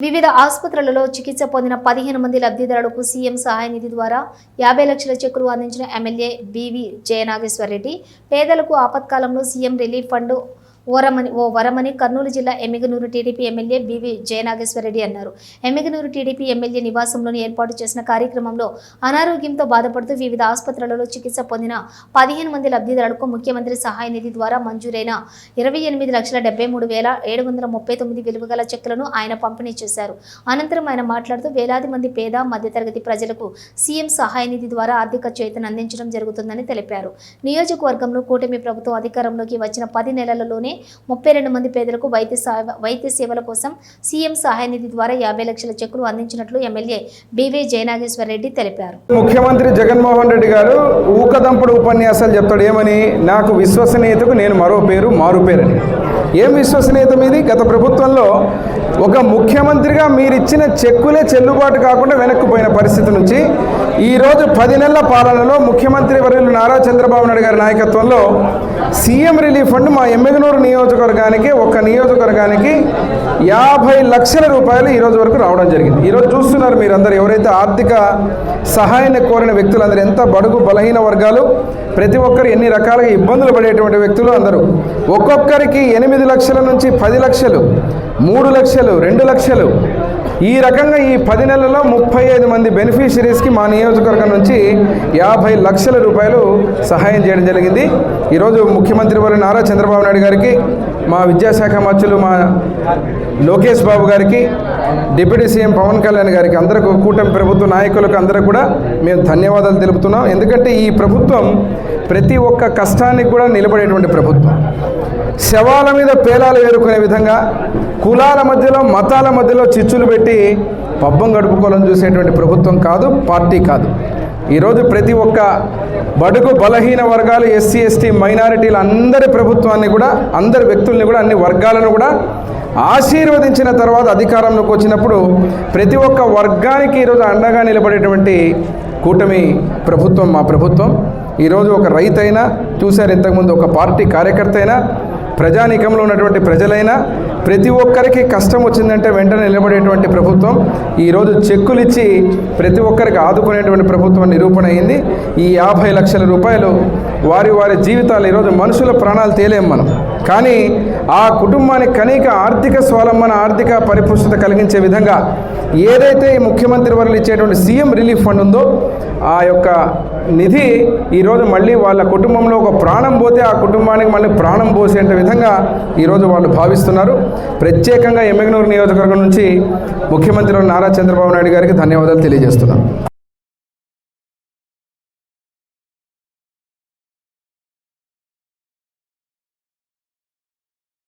వివిధ ఆసుపత్రులలో చికిత్స పొందిన పదిహేను మంది లబ్ధిదారులకు సీఎం సహాయ నిధి ద్వారా యాభై లక్షల చెక్కులు అందించిన ఎమ్మెల్యే బివి జయనాగేశ్వరరెడ్డి పేదలకు ఆపత్కాలంలో సీఎం రిలీఫ్ ఫండ్ ఓరమని ఓ వరమని కర్నూలు జిల్లా Yemmiganur TDP MLA BV Jayanageswara Reddy అన్నారు. ఎమ్మిగనూరు టీడీపీ ఎమ్మెల్యే నివాసంలోని ఏర్పాటు చేసిన కార్యక్రమంలో అనారోగ్యంతో బాధపడుతూ వివిధ ఆసుపత్రులలో చికిత్స పొందిన పదిహేను మంది లబ్ధిదారులకు ముఖ్యమంత్రి సహాయ నిధి ద్వారా మంజూరైన ఇరవై ఎనిమిది లక్షల డెబ్బై మూడు వేల ఏడు వందల ముప్పై తొమ్మిది విలువ గల చెక్కులను ఆయన పంపిణీ చేశారు. అనంతరం ఆయన మాట్లాడుతూ వేలాది మంది పేద మధ్యతరగతి ప్రజలకు సీఎం సహాయ నిధి ద్వారా ఆర్థిక చేతను అందించడం జరుగుతుందని తెలిపారు. నియోజకవర్గంలో కూటమి ప్రభుత్వం అధికారంలోకి వచ్చిన పది నెలలలోనే ముప్పై రెండు మంది పేదలకు వైద్య వైద్య సేవల కోసం సీఎం సహాయ నిధి ద్వారా యాభై లక్షల చెక్కులు అందించినట్లు ఎమ్మెల్యే బివై జయనాగేశ్వరరెడ్డి తెలిపారు. ముఖ్యమంత్రి జగన్మోహన్ రెడ్డి గారు ఊకదంపుడు ఉపన్యాసాలు చెప్తాడు. ఏమని? నాకు విశ్వసనీయతకు నేను మరో పేరు మారు పేరని. ఏం విశ్వసనీయత మీది? గత ప్రభుత్వంలో ఒక ముఖ్యమంత్రిగా మీరు ఇచ్చిన చెక్కులే చెల్లుబాటు కాకుండా వెనక్కుపోయిన పరిస్థితి నుంచి ఈరోజు పది నెలల పాలనలో ముఖ్యమంత్రి వర్యులు నారా చంద్రబాబు నాయుడు గారి నాయకత్వంలో సీఎం రిలీఫ్ ఫండ్ మా ఎమ్మెగనూరు నియోజకవర్గానికి ఒక నియోజకవర్గానికి యాభై లక్షల రూపాయలు ఈరోజు వరకు రావడం జరిగింది. ఈరోజు చూస్తున్నారు మీరందరూ ఎవరైతే ఆర్థిక సహాయాన్ని కోరిన వ్యక్తులందరూ ఎంత బడుగు బలహీన వర్గాలు ప్రతి ఒక్కరు ఎన్ని రకాలుగా ఇబ్బందులు పడేటువంటి వ్యక్తులు అందరూ. ఒక్కొక్కరికి ఎనిమిది ఎనిమిది లక్షల నుంచి పది లక్షలు మూడు లక్షలు రెండు లక్షలు. ఈ రకంగా ఈ పది నెలల్లో ముప్పై ఐదు మంది బెనిఫిషరీస్కి మా నియోజకవర్గం నుంచి యాభై లక్షల రూపాయలు సహాయం చేయడం జరిగింది. ఈరోజు ముఖ్యమంత్రి వారి నారా చంద్రబాబు నాయుడు గారికి మా విద్యాశాఖ మంత్రులు మా లోకేష్ బాబు గారికి డిప్యూటీ సీఎం పవన్ కళ్యాణ్ గారికి అందరికీ కూటమి ప్రభుత్వ నాయకులకు అందరూ కూడా మేము ధన్యవాదాలు తెలుపుతున్నాం. ఎందుకంటే ఈ ప్రభుత్వం ప్రతి ఒక్క కష్టానికి కూడా నిలబడేటువంటి ప్రభుత్వం. శవాల మీద పేలాలు వేరుకునే విధంగా కులాల మధ్యలో మతాల మధ్యలో చిచ్చులు పెట్టి పబ్బం గడుపుకోవాలని చూసేటువంటి ప్రభుత్వం కాదు పార్టీ కాదు. ఈరోజు ప్రతి ఒక్క బడుగు బలహీన వర్గాలు ఎస్సీ ఎస్టీ మైనారిటీల అందరి ప్రభుత్వాన్ని కూడా అందరి వ్యక్తుల్ని కూడా అన్ని వర్గాలను కూడా ఆశీర్వదించిన తర్వాత అధికారంలోకి వచ్చినప్పుడు ప్రతి ఒక్క వర్గానికి ఈరోజు అండగా నిలబడేటువంటి కూటమి ప్రభుత్వం మా ప్రభుత్వం. ఈరోజు ఒక రైతైనా చూశారు ఇంతకుముందు ఒక పార్టీ కార్యకర్త అయినా ప్రజానీకంలో ఉన్నటువంటి ప్రజలైనా ప్రతి ఒక్కరికి కష్టం వచ్చిందంటే వెంటనే నిలబడేటువంటి ప్రభుత్వం. ఈరోజు చెక్కులు ఇచ్చి ప్రతి ఒక్కరికి ఆదుకునేటువంటి ప్రభుత్వం నిరూపణ అయింది. ఈ యాభై లక్షల రూపాయలు వారి వారి జీవితాలు ఈరోజు మనుషుల ప్రాణాలు తేలేం మనం. కానీ ఆ కుటుంబానికి కనీక ఆర్థిక స్వాలంబన ఆర్థిక పరిపుష్టత కలిగించే విధంగా ఏదైతే ఈ ముఖ్యమంత్రి వర్లు ఇచ్చేటువంటి సీఎం రిలీఫ్ ఫండ్ ఉందో ఆ యొక్క నిధి ఈరోజు మళ్ళీ వాళ్ళ కుటుంబంలో ఒక ప్రాణం పోతే ఆ కుటుంబానికి మళ్ళీ ప్రాణం పోసేంత విధంగా ఈరోజు వాళ్ళు భావిస్తున్నారు. ప్రత్యేకంగా ఎమ్మెగనూరు నియోజకవర్గం నుంచి ముఖ్యమంత్రి నారా చంద్రబాబు నాయుడు గారికి ధన్యవాదాలు తెలియజేస్తున్నాను